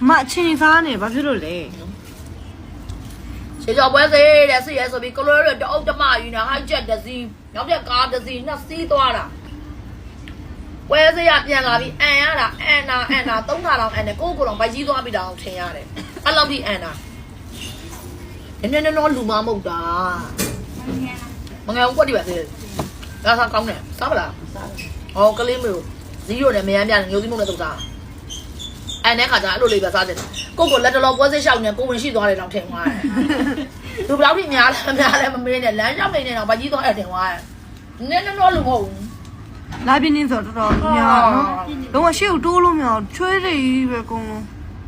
အမအချင်းစားနေဘာဖြစ်လို့လဲခြေကြောပွဲစေးတဲ့ဆီရဲဆိုပြီးကလွဲရတအုပ်တမယူနေဟိုက်ချက်တစ်စီးနောက်တဲ့ကားတစ်စီးနှစ်စီးသွားတာပွဲစေးရပြန်လာပြီးအန်ရတာအန်နာအန်နာသုံးခါလောက်အန်တယ်ကိုကိုတော့ဗိုက်ကြီးသွားပြီးတော့ထင်ရတယ်အဲ့လောက်ထိအန်နာနည်းနည်းနည်းတော့လူမမဟုတ်တာမငယ်ဘူးကွက်တိပါသေးတယ်ဒါစားကောင်းတယ်စားပလားဟောကလေးမျိုးဇီးရိုနဲ့မယမ်းပြတယ်ငိုသီးမုံနဲ့တုတ်စား အန်တဲ့ခါကျအဲ့လိုလေးပဲစားတယ်ကိုကိုလက်တလောပွဲစေးရှောက်နေကိုဝင်ရှိသွားတယ်တော့ထင်သွားတယ်သူဘယ်လောက်ထိများလဲများလဲမမေးနဲ့လမ်းလျှောက်နေနေတော့ဗကြီးတော့အဲ့တင်သွားတယ်နည်းနည်းတော့လူမဟုတ်ဘူးလာပြင်းနေဆိုတော့တော်တော်များနော်လုံးဝရှေ့ကိုတိုးလို့မရအောင်ချွေးတွေကြီးပဲအကုန်လုံး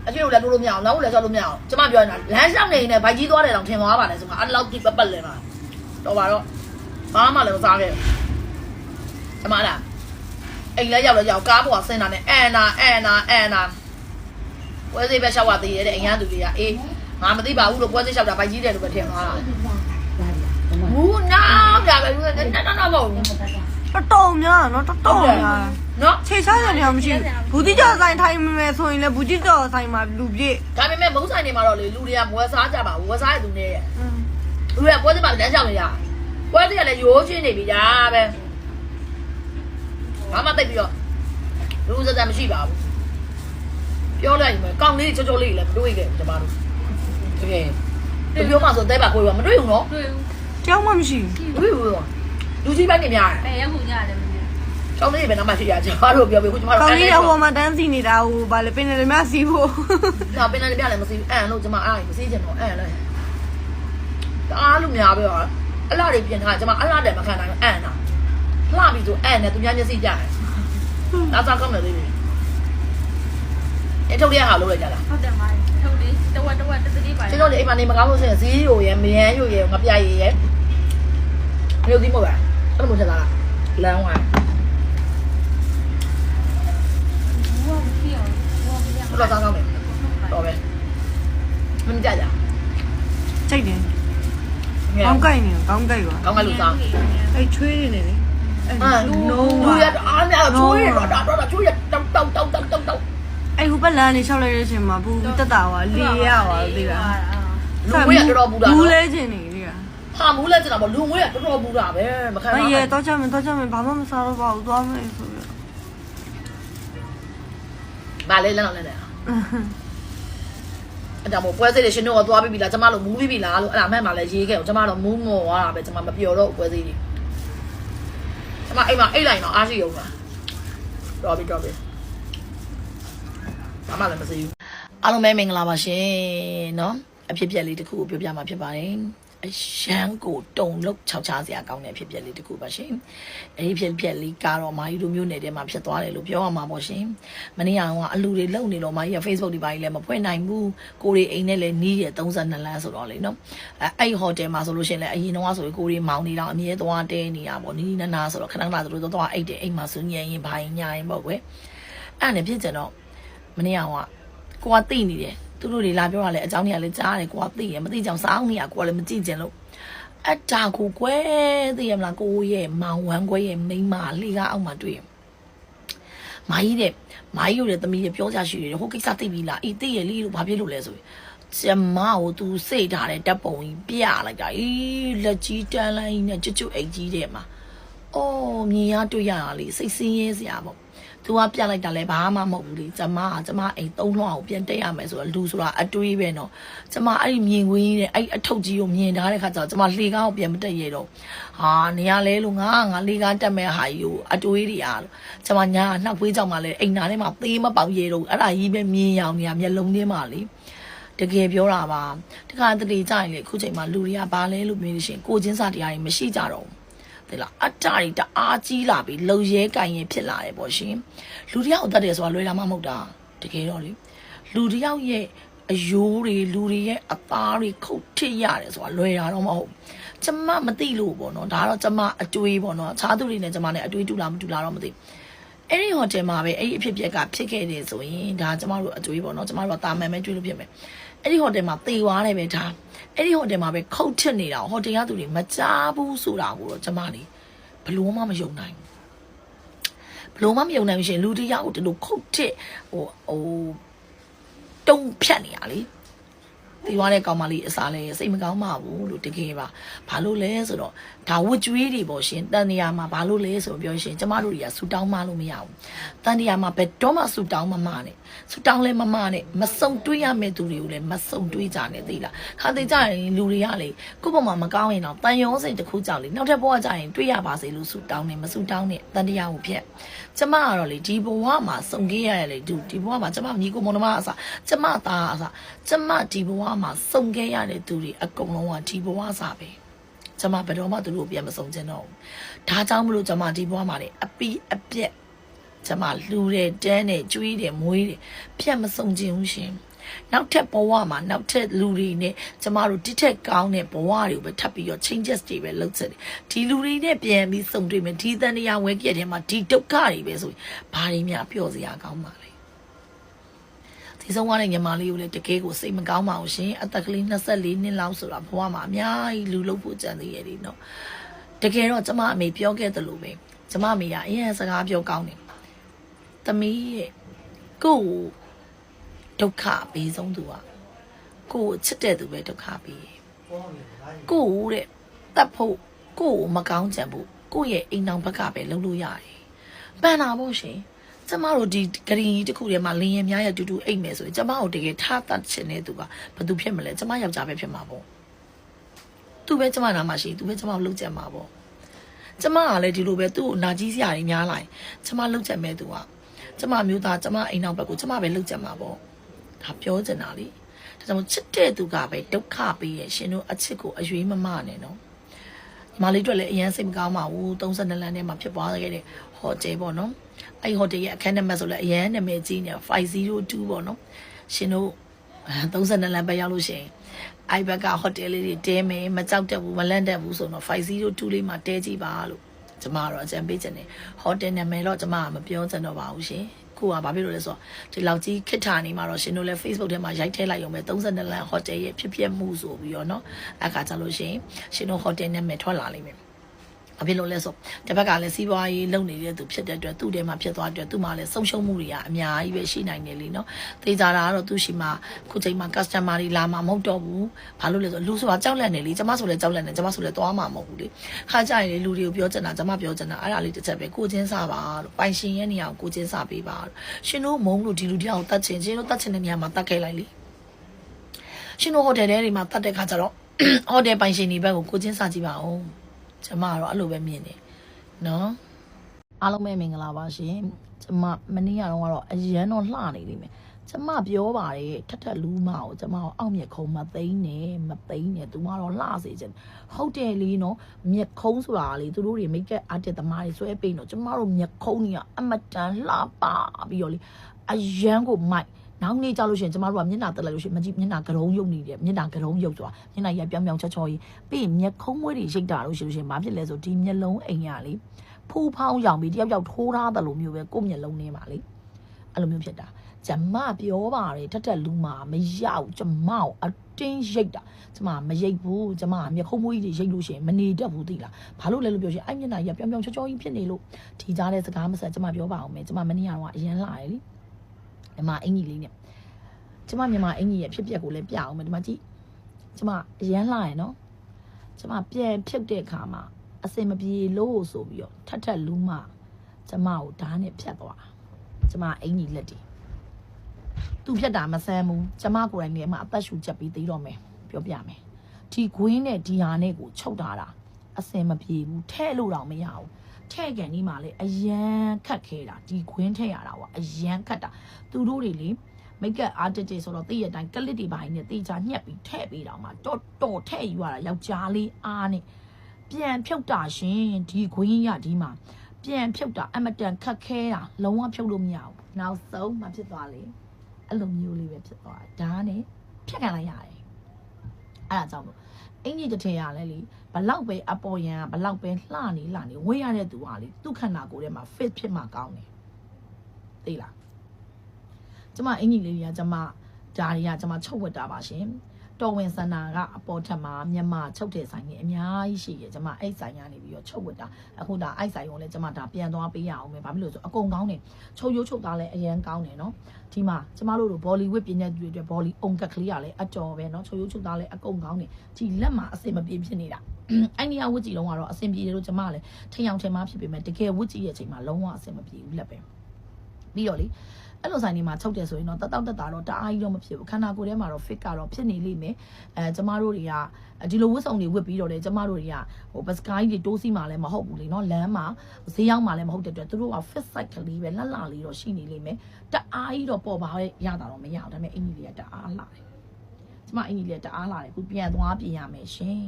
အကျွေးကိုလည်းတိုးလို့မရအောင်နောက်ကိုလည်းဆောက်လို့မရအောင်ကျမပြောနေတာလမ်းလျှောက်နေနေဗကြီးသွားတယ်တော့ထင်သွားပါလေဆိုမှအဲ့လောက်ထိပပတ်လဲမှာတော့ပါတော့ဘာမှလည်းမစားခဲ့ကျမလားအိမ်လဲရောက်လဲရောက်ကားပေါ်ဆင်းတာနဲ့အန်နာအန်နာအန်နာ ပွဲစိပဲရှောက်ရသေးတယ်တဲ့အင်ရန်သူတွေကအေးငါမသိပါဘူးလို့ပွဲစိရှောက်တာဗကြီးတယ်လို့ပဲထင်သွားတာဘူးနောက်ကြပဲလူကနဲ့နော်နော်မဟုတ်ဘူးတော်တော်များနော်တော်တော်များနော်ခြေချရတယ်မရှိဘူးဘူးတိကျော်ဆိုင်ထိုင်မယ်ဆိုရင်လည်းဘူးတိကျော်ဆိုင်မှာလူပြည့်ဒါပေမဲ့မုန်းဆိုင်နေမှာတော့လေလူတွေကမွေးစားကြပါဘူးဝယ်စားရသူနေရဲ့လူတွေကပွဲစစ်မှာလမ်းလျှောက်နေရပွဲစစ်ကလည်းရိုးချင်းနေပြီဒါပဲဘာမှတိတ်ပြီးတော့လူစစမရှိပါဘူး ပြောလိုက်ရင်ကောင်လေးချောချောလေးလည်းမတွေးခဲ့ကျမတို့တကယ်သူပြောမှဆိုတဲပါကိုရောမတွေးဘူးနော်တွေ့ဘူးတယောက်မှမရှိဘူးတွေးဘူးလူကြီးပိုင်းနေများတယ်အဲရောက်ကုန်ကြတယ်မင်းကောင်လေးပဲနာမရှိရကျမတို့ပြောပြီးခုကျမတို့ကောင်လေးရောမှတန်းစီနေတာဟိုဘာလဲပင်တယ်မစီးဖို့ဒါပင်တယ်ပြလည်းမစီးဘူးအန်လို့ကျမအားမစီးချင်တော့အန်လို့တအားလူများပဲဟာအလှတွေပြင်ထားကျမအလှတယ်မခံနိုင်ဘူးအန်တာလှပြီဆိုအန်တယ်သူများမျက်စိကြတယ်ဒါစားကောင်းတယ်လေး အဲထုတ်လေးကငါလုပ်လိုက်ကြတာဟုတ်တယ်မထုတ်လေးတဝက်တဝက်တစ်တိပါကျွန်တော်လေအိမ်မှာနေမကောင်းလို့ဆိုရင်ဈေးရိုရယ်မရန်ရိုရယ်ငပြရည်ရယ်မျိုးသီးမဟုတ်လားအဲ့လိုမျိုးချက်လာလမ်းဝိုင်းဘောဖြစ်အောင်ဘောဖြစ်အောင်တော့စားကောင်းတယ်တော်ပဲမင်းကြကြကြိုက်တယ်ကောင်းကြိုက်နေကောင်းကြိုက်ပါကောင်းကြိုက်လို့စားအဲ့ချွေးနေလေအဲ့ no လူရအားများချွေးရတော့တော့ချွေးရတောက်တောက်တောက်တောက်တောက် အဲ့ဟိုဘက်လမ်းလေးလျှောက်လိုက်တဲ့အချိန်မှာဘူးတက်တာပါလေးရပါသေးလားလူမွေးရတော်တော်ဘူးတာဘူးလဲနော်ခြင်းနေလေကဟာမူးလဲကျင်တာပေါ့လူမွေးရတော်တော်ဘူးတာပဲမခံမနိုင်ရတော့ချမယ်တော့ချမယ်ဘာမှမစားတော့ပါဘူးသွားမယ်ဆိုပြီးဗာလဲလမ်းတော့လဲလဲအဲ့ဒါမို့ပွဲစိတ်တွေရှင်တို့ကသွားပြီးပြီလားကျမတို့မူးပြီးပြီလားလို့အဲ့ဒါမှန်မှလည်းရေးခဲ့အောင်ကျမတို့မူးငေါ်သွားတာပဲကျမမပျော်တော့ပွဲစိတ်တွေကျမအိမ်မှာအိတ်လိုက်တော့အားရှိရုံပါတော်ပြီတော်ပြီ ဘာမှလည်းမသိဘူးအားလုံးပဲမင်္ဂလာပါရှင်เนาะအဖြစ်ပြက်လေးတစ်ခုကိုပြောပြမှာဖြစ်ပါတယ်အရှမ်းကိုတုံလုတ်ခြောက်ချစရာကောင်းတဲ့အဖြစ်ပြက်လေးတစ်ခုပါရှင်အဲဒီဖြစ်ပြက်လေးကတော့မာကြီးတို့မျိုးနယ်ထဲမှာဖြစ်သွားတယ်လို့ပြောရမှာပေါ့ရှင်မနေ့ကအလူတွေလုံနေတော့မာကြီးက Facebook ဒီပိုင်းလည်းမဖွင့်နိုင်ဘူးကိုရီအိမ်နဲ့လည်းနီးရ32လမ်းဆိုတော့လေနော်အဲအဲ့ဟိုတယ်မှာဆိုလို့ရှိရင်လည်းအရင်တော့ဆိုရင်ကိုရီမောင်းနေတော့အမြဲသွားတဲနေရပေါ့နီးနီးနားနားဆိုတော့ခဏခဏဆိုလို့သွားအိတ်တယ်အိမ်မှာစူညံရင်ဘိုင်းညာရင်ပေါ့ကွယ်အဲ့နဲ့ဖြစ်ကြတော့ မနေ့ကကိုကတိနေတယ်သူတို့တွေလာပြောတာလေအကြောင်းတွေကလည်းကြားတယ်ကိုကသိရမသိကြအောင်စောင်းနေရကိုကလည်းမကြည့်ကြလို့အတာကိုကွယ်သိရမလားကိုရဲ့မောင်ဝမ်းကွယ်ရဲ့မိန်းမလေးကအောက်မှာတွေ့ရမာကြီးတဲ့မာကြီးတို့လည်းသမီးတွေပြောကြရှိတယ်ဟိုကိစ္စသိပြီလားအေးသိရလေးလို့ဘာဖြစ်လို့လဲဆိုရင်ကျမကိုသူစိတ်ထားတဲ့ဓာတ်ပုံကြီးပြလိုက်တာအေးလက်ကြီးတန်းလိုက်နဲ့ကျွတ်ကျွတ်အိတ်ကြီးတဲ့မှာအော်မြင်ရတွေ့ရတာလေစိတ်ဆင်းရဲစရာပေါ့ သူကပြလိုက်တာလည်းဘာမှမဟုတ်ဘူးလေကျမကကျမအိမ်သုံးလွှာကိုပြန်တက်ရမယ်ဆိုတော့လူဆိုတာအတွေးပဲနော်ကျမအဲ့ဒီမြင်ကွင်းကြီးနဲ့အဲ့အထုပ်ကြီးကိုမြင်ထားတဲ့ခါကျတော့ကျမလှေကားကိုပြန်မတက်ရတော့ဟာနေရလဲလို့ငါငါလှေကားတက်မဲ့ဟာကြီးကိုအတွေးတွေအားလို့ကျမညာနှောက်ခွေးကြောင့်မှလဲအိမ်နာထဲမှာသေးမပေါက်ရတော့အဲ့ဒါကြီးပဲမြင်ရောင်နေရမျက်လုံးထဲမှာလေတကယ်ပြောတာပါတခါတလေကြရင်လေအခုချိန်မှာလူတွေကဘာလဲလို့မေးလို့ရှိရင်ကိုချင်းစာတရားတွေမရှိကြတော့ဘူး သိလားအတ္တတွေတအားကြီးလာပြီးလုံရဲကင်ရင်ဖြစ်လာတယ်ပေါ့ရှင်လူတယောက်အသက်တယ်ဆိုတာလွယ်တာမှမဟုတ်တာတကယ်တော့လေလူတယောက်ရဲ့အယိုးတွေလူတွေရဲ့အသားတွေခုတ်ထစ်ရတယ်ဆိုတာလွယ်တာတော့မဟုတ်ကျမမသိလို့ပေါ့နော်ဒါကတော့ကျမအတွေးပေါ့နော်အခြားသူတွေနဲ့ကျမနဲ့အတွေးတူလားမတူလားတော့မသိဘူးအဲ့ဒီဟိုတယ်မှာပဲအဲ့ဒီအဖြစ်အပျက်ကဖြစ်ခဲ့တယ်ဆိုရင်ဒါကျမတို့အတွေးပေါ့နော်ကျမတို့ကတာမန်ပဲတွေးလို့ဖြစ်မယ် အဲ့ဒီဟိုတယ်မှာတေသွားတယ်ပဲဒါအဲ့ဒီဟိုတယ်မှာပဲခုတ်ထစ်နေတာဟိုတယ်ကသူတွေမကြားဘူးဆိုတာကိုတော့ကျမလေးဘလို့မှမယုံနိုင်ဘူးဘလို့မှမယုံနိုင်ဘူးရှင်လူတစ်ယောက်ကိုဒီလိုခုတ်ထစ်ဟိုဟိုတုံဖြတ်နေရလေ ဒီဝါတဲ့ကောင်မလေးအစားလဲစိတ်မကောင်းပါဘူးလို့တကယ်ပါဘာလို့လဲဆိုတော့ဒါဝတ်ကြွေးတွေပေါ့ရှင်တန်တရားမှာဘာလို့လဲဆိုတော့ပြောရှင်ကျမတို့တွေကဆူတောင်းမလို့မရဘူးတန်တရားမှာဘယ်တော့မှဆူတောင်းမမနဲ့ဆူတောင်းလဲမမနဲ့မစုံတွေးရမယ့်သူတွေကိုလည်းမစုံတွေးကြနဲ့သိလားခါသေးကြရင်လူတွေကလေကိုယ့်ဘုံမှာမကောင်းရင်တော့တန်ရောစိတ်တစ်ခုကြောက်လေနောက်ထပ်ဘဝကြရင်တွေးရပါစေလို့ဆူတောင်းနေမဆူတောင်းနဲ့တန်တရားကိုဖျက် ကျမကတော့လေဒီဘဝမှာစုံခဲ့ရတဲ့လေဒီဒီဘဝမှာကျမညီကိုမောင်နှမအစားကျမသားအစားကျမဒီဘဝမှာစုံခဲ့ရတဲ့သူတွေအကုန်လုံးကဒီဘဝစားပဲကျမဘယ်တော့မှသူတို့ကိုပြန်မဆုံးချင်တော့ဘူးဒါကြောင့်မလို့ကျမဒီဘဝမှာလေအပီအပြက်ကျမလူတယ်တန်းတယ်ကျွေးတယ်မွေးတယ်ပြန်မဆုံးချင်ဘူးရှင် နောက်ထပ်ဘဝမှာနောက်ထပ်လူတွေနဲ့ကျမတို့တိထက်ကောင်းတဲ့ဘဝတွေကိုပဲထပ်ပြီးတော့ changes တွေပဲလုပ်ချက်တယ်ဒီလူတွေနဲ့ပြန်ပြီးစုံတွေ့မယ်ဒီတန်တရားဝဲကြက်ထဲမှာဒီဒုက္ခတွေပဲဆိုရင်ဘာတွေများပျော့စရာကောင်းပါလဲဒီဆုံးသွားတဲ့ညီမလေးကိုလည်းတကယ်ကိုစိတ်မကောင်းပါဘူးရှင်အသက်ကလေး24နှစ်လောက်ဆိုတာဘဝမှာအများကြီးလူလို့ဖို့ကြံသေးရဲ့ဒီနော်တကယ်တော့ကျမအမေပြောခဲ့သလိုပဲကျမအမေကအရင်စကားပြောကောင်းတယ်သမီးရဲ့ကိုယ့်ကို ဒုက္ခပေးဆုံးသူကကိုယ့်ကိုချစ်တဲ့သူပဲဒုက္ခပေးရဲ့ကိုယ့်ကိုတဲ့တတ်ဖို့ကိုယ့်ကိုမကောင်းကြံဖို့ကိုယ့်ရဲ့အိမ်တော်ဘက်ကပဲလုပ်လို့ရတယ်ပန်တာဖို့ရှင်ကျမတို့ဒီဂရီကြီးတစ်ခုထဲမှာလင်းရင်များရတူတူအိတ်မယ်ဆိုရင်ကျမတို့တကယ်ထားတတ်ချင်တဲ့သူကဘယ်သူဖြစ်မလဲကျမယောက်ျားပဲဖြစ်မှာပေါ့သူပဲကျမနာမှာရှိသူပဲကျမကိုလှုပ်ကြမှာပေါ့ကျမကလည်းဒီလိုပဲသူ့ကိုနာကြီးစရာတွေများလာရင်ကျမလှုပ်ကြမဲ့သူကကျမမျိုးသားကျမအိမ်နောက်ဘက်ကိုကျမပဲလှုပ်ကြမှာပေါ့ ဒါပြောချင်တာလေဒါကြောင့်မို့ချစ်တဲ့သူကပဲဒုက္ခပေးရဲ့ရှင်တို့အချစ်ကိုအရွေးမမနဲ့နော်ညီမလေးတို့လည်းအရင်စိတ်မကောင်းပါဘူး32လမ်းထဲမှာဖြစ်သွားခဲ့တဲ့ဟိုတယ်ပေါ့နော်အဲ့ဟိုတယ်ရဲ့အခန်းနံပါတ်ဆိုလည်းအရင်နာမည်ကြီးနေ502ပေါ့နော်ရှင်တို့32လမ်းပဲရောက်လို့ရှိရင်အဲ့ဘက်ကဟိုတယ်လေးတွေတဲမယ်မကြောက်တတ်ဘူးမလန့်တတ်ဘူးဆိုတော့502လေးမှာတဲကြည့်ပါလို့ကျမကတော့အကြံပေးခြင်းတယ်ဟိုတယ်နာမည်တော့ကျမကမပြောချင်တော့ပါဘူးရှင် ကိုကဘာဖြစ်လို့လဲဆိုတော့ဒီလောက်ကြီးခစ်ထာနေမှာတော့ရှင်တို့လည်း Facebook ထဲမှာရိုက်ထည့်လိုက်ရုံပဲ32လမ်းဟိုတယ်ရဲ့ဖြစ်ဖြစ်မှုဆိုပြီးတော့เนาะအခါကြလို့ရှင်ရှင်တို့ဟိုတယ်နာမည်ထွက်လာလိမ့်မယ် ဘာဖြစ်လို့လဲဆိုတစ်ဘက်ကလည်းစီးပွားရေးလုပ်နေတဲ့သူဖြစ်တဲ့အတွက်သူ့ထဲမှာဖြစ်သွားတဲ့အတွက်သူ့မှာလည်းဆုံးရှုံးမှုတွေကအများကြီးပဲရှိနိုင်တယ်လीနော်သေချာတာကတော့သူ့ရှိမှာခုချိန်မှာ customer တွေလာမှာမဟုတ်တော့ဘူးဘာလို့လဲဆိုလူဆိုတာကြောက်လန့်နေလေကျမဆိုလည်းကြောက်လန့်နေကျမဆိုလည်းသွားမှာမဟုတ်ဘူးလေခါကြရင်လေလူတွေကိုပြောချင်တာကျမပြောချင်တာအဲ့ဒါလေးတစ်ချက်ပဲကိုချင်းစားပါလို့ပိုင်ရှင်ရဲ့နေရာကိုကိုချင်းစားပေးပါလို့ရှင်တို့မုံလို့ဒီလူတယောက်ကိုတတ်ချင်ရှင်တို့တတ်ချင်တဲ့နေရာမှာတတ်ခဲ့လိုက်လေရှင်တို့ဟိုတယ်ထဲတွေမှာတတ်တဲ့ခါကျတော့ဟိုတယ်ပိုင်ရှင်တွေဘက်ကိုကိုချင်းစားကြည့်ပါဦး ကျမကတော့အဲ့လိုပဲမြင်တယ်နော်အားလုံးပဲမင်္ဂလာပါရှင်ကျမမနေ့ကတော့ကတော့အရန်တော့လှနေလိမ့်မယ်ကျမပြောပါတယ်ထက်ထက်လူးမကိုကျမကိုအောက်မြက်ခုံမသိန်းနဲ့မသိန်းနဲ့သူကတော့လှစေချင်ဟုတ်တယ်လीနော်မြက်ခုံးဆိုတာလေသူတို့တွေမိတ်ကပ်အာတစ်သမားတွေဆွဲပိန်တော့ကျမတို့မြက်ခုံးကြီးကအမတန်လှပါပြီးတော့လေအရန်ကိုမိုက် နောက်နေ့ကြလို့ရှိရင်ကျမတို့ကမျက်နှာတက်လိုက်လို့ရှိရင်မကြည့်မျက်နှာကရုံးယုတ်နေတယ်မျက်နှာကရုံးယုတ်ဆိုတာမျက်နှာရပြောင်ပြောင်ချောချောကြီးပြီးရင်မျက်ခုံးမွေးတွေရိတ်တာလို့ရှိလို့ရှိရင်ဘာဖြစ်လဲဆိုဒီမျက်လုံးအိမ်ရလေဖူးဖောင်းရောင်ပြီးတယောက်ယောက်ထိုးထားတယ်လို့မျိုးပဲကိုယ့်မျက်လုံးထဲမှာလေအဲ့လိုမျိုးဖြစ်တာကျမပြောပါတယ်ထက်ထက်လူမာမရောက်ကျမကိုအတင်းရိတ်တာကျမမရိတ်ဘူးကျမကမျက်ခုံးမွေးကြီးတွေရိတ်လို့ရှိရင်မနေတတ်ဘူးသိလားဘာလို့လဲလို့ပြောရှင်အဲ့မျက်နှာရပြောင်ပြောင်ချောချောကြီးဖြစ်နေလို့ဒီကြားတဲ့စကားမဆက်ကျမပြောပါအောင်မယ်ကျမမနေ့ကတော့အရန်လာရယ်လေ ဒီမှာအင်ကြီးလေးနဲ့ကျမမြန်မာအင်ကြီးရဲ့ဖြစ်ပျက်ကိုလည်းပြအောင်မယ်ဒီမှာကြည့်ကျမအရန်လာရယ်နော်ကျမပြန်ဖြုတ်တဲ့အခါမှာအစင်မပြေလို့ဆိုပြီးတော့ထက်ထက်လူးမကျမကိုဓာတ်နဲ့ဖြတ်သွားတာကျမအင်ကြီးလက်တည်သူဖြတ်တာမဆန်းဘူးကျမကိုယ်တိုင်နေမှာအသက်ရှူချက်ပြီးသိတော့မယ်ပြောပြမယ်ဒီခွင်းနဲ့ဒီဟာနဲ့ကိုချုပ်ထားတာအစင်မပြေဘူးထဲ့လို့တော့မရဘူး ထဲ့ကန်ဒီမှာလေအရန်ခတ်ခဲတာဒီခွင်းထဲ့ရတာပေါ့အရန်ခတ်တာသူတို့တွေလေမိတ်ကပ်အားတက်တက်ဆိုတော့တည့်ရတိုင်းကလစ်တွေပိုင်းနဲ့တေချာညက်ပြီးထဲ့ပေးတော့မှတော်တော်ထဲ့ယူရတာယောက်ျားလေးအားနဲ့ပြန်ဖြုတ်တာရှင်ဒီခွင်းရဒီမှာပြန်ဖြုတ်တာအမတန်ခက်ခဲတာလုံးဝဖြုတ်လို့မရဘူးနောက်ဆုံးမဖြစ်သွားလေအဲ့လိုမျိုးလေးပဲဖြစ်သွားတယ်ဒါနဲ့ဖြတ်ခံလိုက်ရတယ်အဲ့ဒါကြောင့်မို့ အင်ကြီးတစ်ထည်ရလဲလေဘလောက်ပဲအပေါ်ရန်ဘလောက်ပဲလှနေလှနေဝေးရတဲ့သူကလေသူ့ခန္ဓာကိုယ်ထဲမှာ fit ဖြစ်မှကောင်းတယ်သိလားကျမအင်ကြီးလေးတွေကကျမ ဒါတွေကကျမချုပ်ဝတ်တာပါရှင်တော်ဝင်စန္ဒာကအပေါ်ထက်မှာမြန်မာချုပ်တဲ့ဆိုင်ကြီးအများကြီးရှိရဲ့ကျမအဲ့ဆိုင်ကနေပြီးတော့ချုပ်ဝတ်တာအခုဒါအဲ့ဆိုင်ကိုလည်းကျမဒါပြန်သွားပေးရအောင်ပဲဘာဖြစ်လို့လဲဆိုအကုန်ကောင်းတယ်ချုပ်ရိုးချုပ်သားလည်းအရန်ကောင်းတယ်နော်ဒီမှာကျမတို့လိုဘောလီဝစ်ပြင်းတဲ့သူတွေအတွက်ဘောလီအုံကက်ကလေးကလည်းအကျော်ပဲနော်ချုပ်ရိုးချုပ်သားလည်းအကုန်ကောင်းတယ်ဒီလက်မှာအစင်မပြေဖြစ်နေတာအဲ့ဒီကဝတ်ကြည့်လုံးကတော့အစင်ပြေတယ်လို့ကျမလည်းထင်အောင်ထင်မှားဖြစ်ပေမဲ့တကယ်ဝတ်ကြည့်ရဲ့အချိန်မှာလုံးဝအစင်မပြေဘူးလက်ပဲပြီးတော့လေ အဲ့လိုဆိုင်တွေမှာချုပ်တယ်ဆိုရင်တော့တတောက်တက်တာတော့တအားကြီးတော့မဖြစ်ဘူးခန္ဓာကိုယ်ထဲမှာတော့ fit ကတော့ဖြစ်နေလိမ့်မယ်အဲကျမတို့တွေကဒီလိုဝတ်စုံတွေဝတ်ပြီးတော့လေကျမတို့တွေကဟိုဘစကိုင်းတွေတိုးစီမှာလည်းမဟုတ်ဘူးလေနော်လမ်းမှာဈေးရောက်မှာလည်းမဟုတ်တဲ့အတွက်သူတို့က fit site ကလေးပဲလှလှလေးတော့ရှိနေလိမ့်မယ်တအားကြီးတော့ပေါ်ပါရတာတော့မရဘူးဒါပေမဲ့အင်ကြီးလေးကတအားလှတယ်ကျမအင်ကြီးလေးကတအားလှတယ်အခုပြန်သွားပြင်ရမယ်ရှင်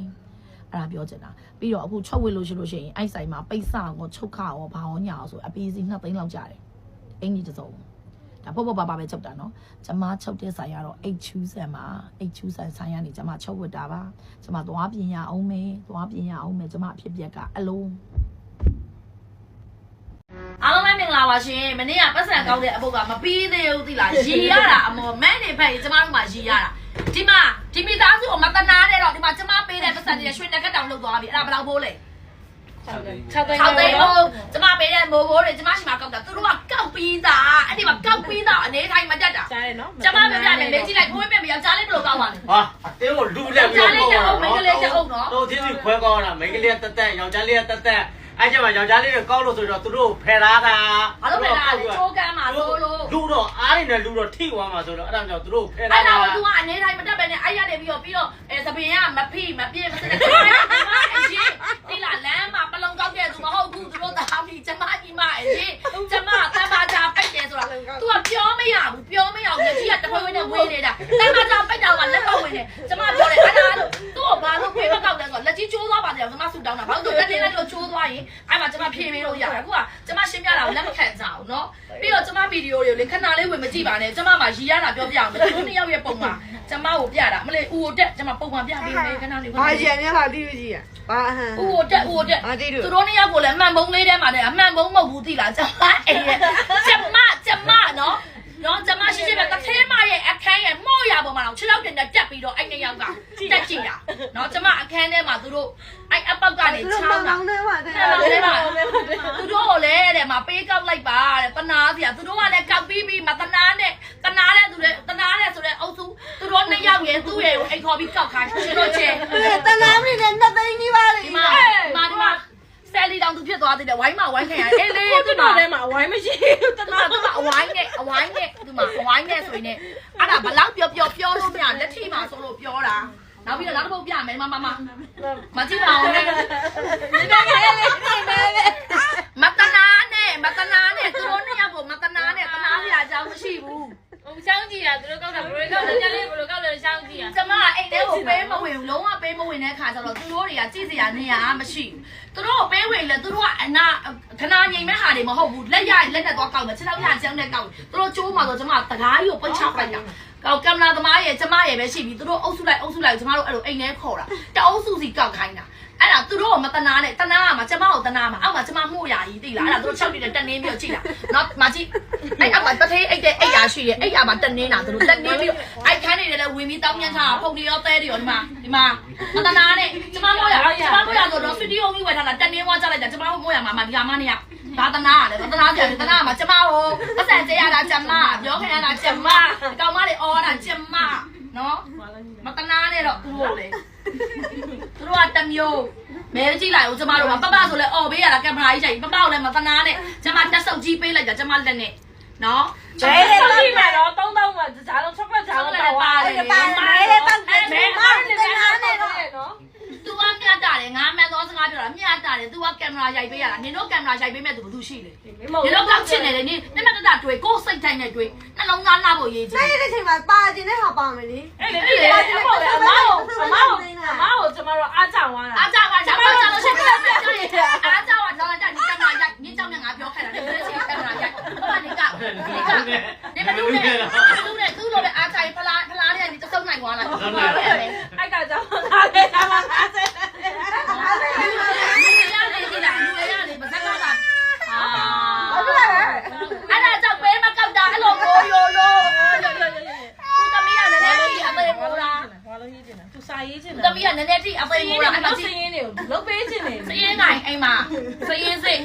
အဲ့ဒါပြောချင်တာပြီးတော့အခုချုပ်ဝတ်လို့ရှိလို့ရှိရင်အဲ့ဆိုင်မှာပိတ်စရောချုပ်ခရောဘာရောညာရောဆိုအပီးစီ2သိန်းလောက်ကြတယ်အင်ကြီးတစ်စုံ ဒါပေါ့ပေါ့ပါပါပဲချုပ်တာနော်ကျမချုပ်တဲ့ဆိုင်ကတော့အိတ်ချူးဆန်ပါအိတ်ချူးဆန်ဆိုင်ကနေကျမချုပ်ဝတ်တာပါကျမသွားပြင်ရအောင်မယ်သွားပြင်ရအောင်မယ်ကျမအဖြစ်ပြက်ကအလုံးအားလုံးပဲမင်္ဂလာပါရှင်မနေ့ကပတ်စံကောင်းတဲ့အပုတ်ကမပြီးသေးဘူးသိလားရီရတာအမော်မန်းနေဖက်ရင်ကျမတို့မှရီရတာဒီမှာဒီမိသားစုကိုမတနာတဲ့တော့ဒီမှာကျမပေးတဲ့ပတ်စံတွေရွှေနဂတ်တောင်လောက်သွားပြီအဲ့ဒါဘယ်လောက်ဘိုးလဲ6သိန်း6သိန်းဟုတ်ကျမပေးတဲ့မိုးဘိုးတွေကျမရှိမှာကောက်တာသူတို့က ကောက်ပြီးသားအဲ့ဒီမှာကောက်ပြီးသားအနေထိုင်မတက်တာကြားတယ်နော်ကျမပြပြမယ်မေးကြည့်လိုက်ဖိုးမင်းမယောက်ျားလေးဘယ်လိုကောက်ပါလဲဟာအတင်းကိုလူလက်ပြီးတော့ပေါ့မိန်းကလေးတက်အုပ်နော်တော့ချင်းစီခွဲကောင်းတာမိန်းကလေးတက်တက်ယောက်ျားလေးတက်တက်အဲ့ကျမှယောက်ျားလေးကောက်လို့ဆိုတော့သူတို့ဖယ်လာတာဘာလို့လဲလားချိုးကမ်းမှာလို့လို့လူတော့အားနေတယ်လူတော့ထိသွားမှာဆိုတော့အဲ့ဒါကြောင့်သူတို့ဖယ်လာအဲ့တာဒါက तू ကအနေထိုင်မတက်ပဲနဲ့အဲ့ရနေပြီးတော့ပြီးတော့အဲသပင်ကမဖိမပြည့်မစတဲ့ကျမအရင်တိလာလမ်းမှာပလုံကောက်တဲ့သူမဟုတ်ဘူးသူတို့သားပြီးကျမကြီးမအရင်ကျမတမ်းပါကြပိတ်တယ်ဆိုတာ तू ကပြောမရဘူးပြောမရဘူးလက်ကြီးကတခွေးဝင်းနဲ့ဝင်းနေတာတမ်းပါကြပိတ်တာကလက်တော့ဝင်နေကျမပြောတယ်အဲ့ဒါသူ့ကိုဘာလို့ဖေးမကောက်လဲဆိုတော့လက်ကြီးကျိုးသွားပါတယ်ကျမဆူတောင်းတာဘာလို့လဲတက်နေလိုက်လို့ကျိုးသွား ရင်အဲ့မှာကျမဖြေပေးလို့ရတယ်အခုကကျမရှင်းပြတာကိုလက်မခံကြအောင်နော်ပြီးတော့ကျမဗီဒီယိုတွေကိုလေခဏလေးဝင်မကြည့်ပါနဲ့ကျမမှာရီရတာပြောပြအောင်လို့တို့နှစ်ယောက်ရဲ့ပုံမှာကျမကိုပြတာမလေးဦးကိုတက်ကျမပုံမှာပြပေးမယ်ခဏလေးဝင်ဘာရန်နဲ့ဟာတိရကြီးရဘာအဟံဦးကိုတက်ဦးကိုတက်သူတို့နှစ်ယောက်ကိုလည်းအမှန်ပုံလေးထဲမှာနဲ့အမှန်ပုံမဟုတ်ဘူးသိလားကျမအေးကျမကျမနော်နော်ကျမရှင်းရှင်းပဲတစ်ထဲ ရဲ့အခန်းရဲ့မော့ရပေါ်မှာတော့ခြေထောက်တင်နဲ့တက်ပြီးတော့အဲ့နှစ်ယောက်ကတက်ကြည့်တာနော်ကျမအခန်းထဲမှာသူတို့အဲ့အပေါက်ကနေသူတို့ချောမောင်းင်တာမောင်နဲ့ပါတဲ့အဲ့ဒါလေးပါသူတို့ကိုလည်းတဲ့မှာပေးကောက်လိုက်ပါတဲ့တနာစီကသူတို့ကလည်းကောက်ပြီးပြီးမတနာနဲ့တနာတဲ့သူလည်းတနာတဲ့ဆိုတဲ့အုပ်စုသူတို့နှစ်ယောက်ရဲ့သူ့ရဲ့ကိုအိမ်ခေါ်ပြီးကောက်ခိုင်းရှင်တို့ချင်းတနာမင်းနဲ့နှစ်သိန်းကြီးပါလေ ဒီမှာဒီမှာဒီမှာဆယ်လီတောင် သူဖြစ်သွားသေးတယ်ဝိုင်းမဝိုင်းခင်ရအေးလေးသူသူတို့မှာထဲမှာအဝိုင်းမရှိဘူးတသူနာမှာသူမှာအဝိုင်းနဲ့အဝိုင်းနဲ့သူမှာအဝိုင်းနဲ့ဆိုရင်လည်းအဲ့ဒါဘလောက်ပြောပြောပြောလို့မရလက်ထိမှာဆိုလို့ပြောတာနောက်ပြီးတော့နောက်တစ်ပုတ်ပြမယ်မမမမကြည့်ပါဦးနဲ့ဒီတော့ခဲလေးနေမယ်လေမတနာနဲ့မတနာနဲ့သူတို့နှစ်ယောက်ကိုမတနာနဲ့တနာစရာအကြောင်းမရှိဘူးဟိုရှောင်းကြည့်တာသူတို့ကောက်တာဘယ်လိုကောက်လဲညလေးဘယ်လိုကောက်လဲရှောင်းကြည့်တာကျမအိမ်ထဲကိုပေးမဝင်ဘူးလုံးဝ ပေးမဝင်တဲ့ခါကျတော့သူတို့တွေကကြည့်စရာနေရာမရှိဘူးသူတို့ကိုပေးဝင်လဲသူတို့ကအနာခဏငိမ်မဲ့ဟာတွေမဟုတ်ဘူးလက်ရလက်နဲ့တော့ကောက်မယ်ခြေထောက်ရအကြောင်းနဲ့ကောက်သူတို့ကျိုးမှာဆိုကျမတကားကြီးကိုပိတ်ချပလိုက်တာကောက်ကင်မရာသမားရဲ့ကျမရဲ့ပဲရှိပြီသူတို့အုပ်စုလိုက်အုပ်စုလိုက်ကျမတို့အဲ့လိုအိမ်ထဲခေါ်တာတအုပ်စုစီကောက်ခိုင်းတာအဲ့ဒါသူတို့ကမတနာနဲ့တနာကမှကျမကိုတနာမှာအောက်မှာကျမမှုရကြီးသိလားအဲ့ဒါသူတို့၆နေတဲ့တက်နေပြီးတော့ကြည့်တာနော်မကြည့်အဲ့အောက်ကတသေးအိတ်တဲ့အိတ်ရရှိရဲ့အိတ်ရမှာတက်နေတာသူတို့တက်နေပြီးတော့ ဝင်ပြီးတောင်းညမ်းထားဖုန်တွေရောသဲတွေရောဒီမှာဒီမှာမတနာနဲ့ကျမမို့ရကျမမို့ရဆိုတော့စတူဒီယိုကြီးဝယ်ထားတာတက်နေဝါကြလိုက်တာကျမမို့ရမှာမဒီဟာမနေရဘာတနာလဲတနာပြန်တနာမှာကျမကိုပတ်စံကျရတာကျမပြောခင်ရတာကျမကောင်မလေးအော်တာကျမနော်မတနာနဲ့တော့သူတို့လေသူတို့ကတမျိုးမဲကြည့်လိုက်ဦးကျမတို့ကပပဆိုလဲအော်ပေးရတာကင်မရာကြီးချိန်ပပကိုလည်းမတနာနဲ့ကျမတက်ဆုပ်ကြီးပေးလိုက်တာကျမလက်နဲ့နော်ဘယ်လေတော့ဒီမှာတော့3000မှာဇာလုံးချက်ပတ်ဇာလုံး တော့ပါတယ်မဲအားနဲ့တနာနဲ့တော့နော်သူကမြတ်တာတယ်ငါမှန်သောစကားပြောတာမြတ်တာတယ်သူကကင်မရာရိုက်ပေးရတာနင်တို့ကင်မရာရိုက်ပေးမဲ့သူဘယ်သူရှိလဲနင်တို့ကောက်ချင်တယ်လေနင်နင်မတတတွေ့ကိုယ်စိတ်တိုင်းနဲ့တွေ့နှလုံးသားလာဖို့ရေးကြည့်တဲ့တဲ့ချိန်မှာပါခြင်းနဲ့ဟာပါမယ်လေအဲ့လေအဲ့လေအမေကိုအမေကိုအမေကိုကျမတို့အားကြောင်သွားတာအားကြပါကြောက်ပါကြောက်လို့ရှိတယ်အားကြပါကြောက်လိုက်တာနင်ကင်မရာရိုက်နင်ကြောင့်ငါပြောခဲ့တာနင်ဘယ်ချိန်ကင်မရာရိုက်ဘာနင်ကနင်ကနင်မတူနဲ့သူနဲ့သူ့လိုပဲအားကြဖလားဖလားနဲ့ ဒီတဆုပ်နိုင်သွားလားအဲ့ကကြောင့်သားလေအမအားစဲလူရနေကြလားလူရနေပါစကားလားအာအဲ့ဒါကြောင့်ပဲမကောက်တာအဲ့လိုကိုရိုလို့သူသမီးကလည်းလည်းအမေမိုးလားဘာလို့ကြီးပြီးတော့နည်းနည်းထိအစသိင်းရမိုးင်းတာတွေအမတော့စကြီးင်းရင်းတွေကိုလုတ်ပေးခြင်းနေစရင်နိုင်အိမ်မှာစရင်စစ်